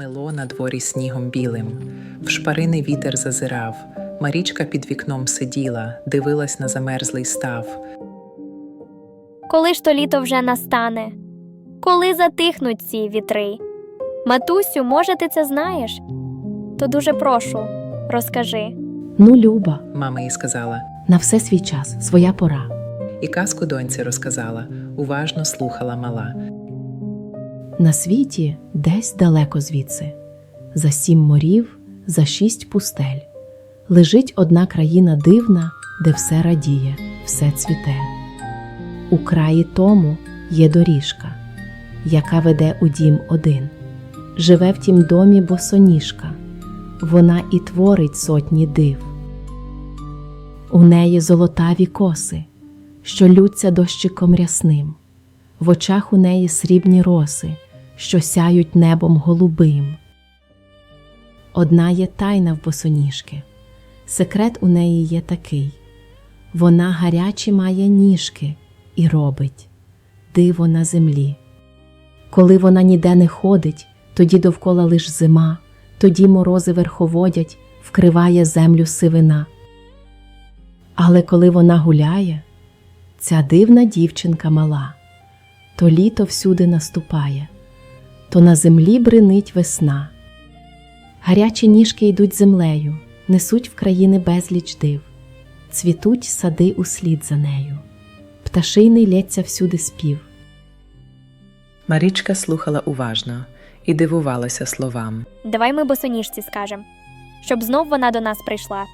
дворі снігом білим. В шпарини вітер зазирав. Марічка під вікном сиділа, дивилась на замерзлий став. Коли ж то літо вже настане? Коли затихнуть ці вітри? Матусю, може, ти це знаєш? То дуже прошу, розкажи. Ну, Люба, Мама їй сказала, на все свій час, своя пора. і казку доньці розказала, уважно слухала мала. На світі десь далеко звідси, за сім морів, за шість пустель, лежить одна країна дивна, де все радіє, все цвіте. У краї тому є доріжка, яка веде у дім один. Живе в тім домі босоніжка, вона і творить сотні див. У неї золотаві коси, що лються дощиком рясним. В очах у неї срібні роси, що сяють небом голубим. Одна є тайна в босоніжки. Секрет у неї є такий вона гарячі має ніжки і робить диво на землі. Коли вона ніде не ходить, тоді довкола лиш зима, тоді морози верховодять, вкриває землю сивина. Але коли вона гуляє, ця дивна дівчинка мала, то літо всюди наступає, то на землі бринить весна. Гарячі ніжки йдуть землею, несуть в країни безліч див, цвітуть сади услід за нею, пташиний лється всюди спів. Марічка слухала уважно і дивувалася словам. Давай ми босоніжці скажем, щоб знов вона до нас прийшла.